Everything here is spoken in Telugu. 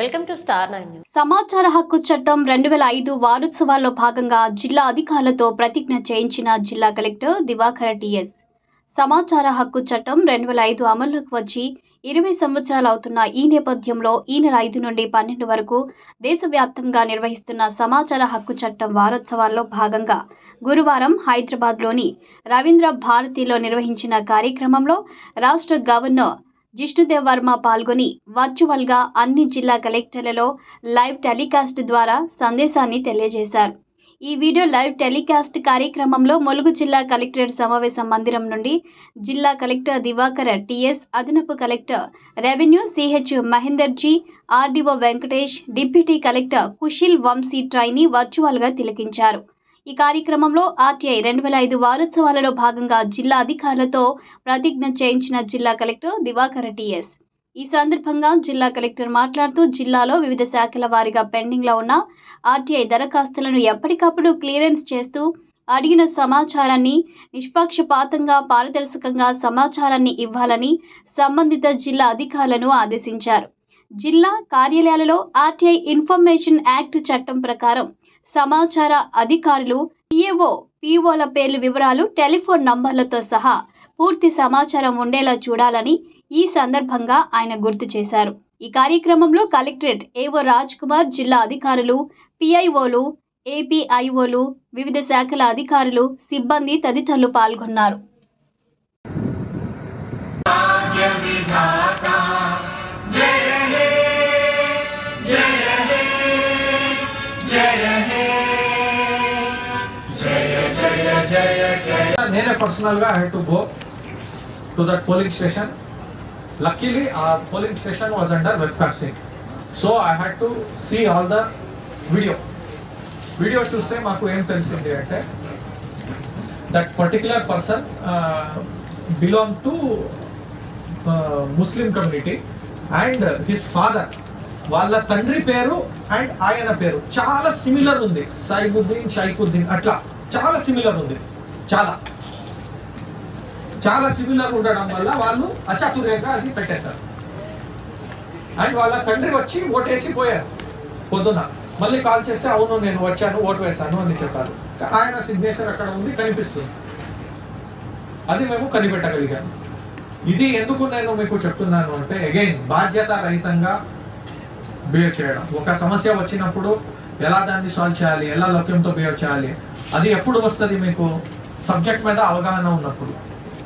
వెల్కమ్ టు స్టార్ నైన్ సమాచార హక్కు చట్టం రెండు వేల ఐదు వారోత్సవాల్లో భాగంగా జిల్లా అధికారులతో ప్రతిజ్ఞ చేయించిన జిల్లా కలెక్టర్ దివాకర టిఎస్. సమాచార హక్కు చట్టం రెండు వేల ఐదు అమల్లోకి వచ్చి ఇరవై సంవత్సరాలు అవుతున్న ఈ నేపథ్యంలో ఈ నెల ఐదు నుండి పన్నెండు వరకు దేశవ్యాప్తంగా నిర్వహిస్తున్న సమాచార హక్కు చట్టం వారోత్సవాల్లో భాగంగా గురువారం హైదరాబాద్లోని రవీంద్ర భారతిలో నిర్వహించిన కార్యక్రమంలో రాష్ట్ర గవర్నర్ జిష్ణుదేవ్ వర్మ పాల్గొని వర్చువల్గా అన్ని జిల్లా కలెక్టర్లలో లైవ్ టెలికాస్ట్ ద్వారా సందేశాన్ని తెలియజేశారు. ఈ వీడియో లైవ్ టెలికాస్ట్ కార్యక్రమంలో ములుగు జిల్లా కలెక్టరేట్ సమావేశ మందిరం నుండి జిల్లా కలెక్టర్ దివాకర్ టిఎస్ అదనపు collector revenue CH Mahender G RDO Venkatesh deputy collector Kushil Vamshi trainee వర్చువల్గా తిలకించారు. ఈ కార్యక్రమంలో ఆర్టీఐ రెండు వేల ఐదు వారోత్సవాలలో భాగంగా జిల్లా అధికారులతో ప్రతిజ్ఞ చేయించిన జిల్లా కలెక్టర్ దివాకర్ టిఎస్ ఈ సందర్భంగా జిల్లా కలెక్టర్ మాట్లాడుతూ జిల్లాలో వివిధ శాఖల వారీగా పెండింగ్లో ఉన్న ఆర్టీఐ దరఖాస్తులను ఎప్పటికప్పుడు క్లియరెన్స్ చేస్తూ అడిగిన సమాచారాన్ని నిష్పక్షపాతంగా పారదర్శకంగా సమాచారాన్ని ఇవ్వాలని సంబంధిత జిల్లా అధికారులను ఆదేశించారు. జిల్లా కార్యాలయాలలో ఆర్టీఐ ఇన్ఫర్మేషన్ యాక్ట్ చట్టం ప్రకారం సమాచార అధికారులు పిఏఓ పీఓల పేర్లు వివరాలు టెలిఫోన్ నంబర్లతో సహా పూర్తి సమాచారం ఉండేలా చూడాలని ఈ సందర్భంగా ఆయన గుర్తు చేశారు. ఈ కార్యక్రమంలో కలెక్టరేట్ ఏవో రాజ్ కుమార్ జిల్లా అధికారులు పిఐఓలు ఏపీఐఓలు వివిధ శాఖల అధికారులు సిబ్బంది తదితరులు పాల్గొన్నారు. నేనే పర్సనల్గా I to go to that polling station luckily ఆ polling station was under webcasting so I had to see all the video video చూస్తే మాకు ఏం తెలిసింది అంటే that particular person belong to Muslim community and his father వాళ్ళ తండ్రి పేరు అండ్ ఆయన పేరు. చాలా సిమిలర్ ఉంది. సైబుద్దీన్ షైకుద్దీన్ అట్లా. చాలా సిమిలర్ ఉంది. చాలా. చాలా సిమిలర్ ఉండడం వల్ల వాళ్ళు అచాతుర్యంగా అది పెట్టేశారు. అండ్ వాళ్ళ తండ్రి వచ్చి ఓటేసి పోయారు పొద్దున. మళ్ళీ కాల్ చేస్తే అవును నేను వచ్చాను ఓటు వేశాను అని చెప్పారు. ఆయన సిగ్నేచర్ అక్కడ ఉంది కనిపిస్తుంది. అది మేము కనిపెట్టగలిగాము ఇది ఎందుకు నేను మీకు చెప్తున్నాను అంటే అగైన్ బాధ్యత రహితంగా బిహేవ్ చేయడం. ఒక సమస్య వచ్చినప్పుడు ఎలా దాన్ని సాల్వ్ చేయాలి ఎలా లక్ష్యంతో బిహేవ్ చేయాలి అది ఎప్పుడు వస్తుంది మీకు? సబ్జెక్ట్ మీద అవగాహన ఉన్నప్పుడు.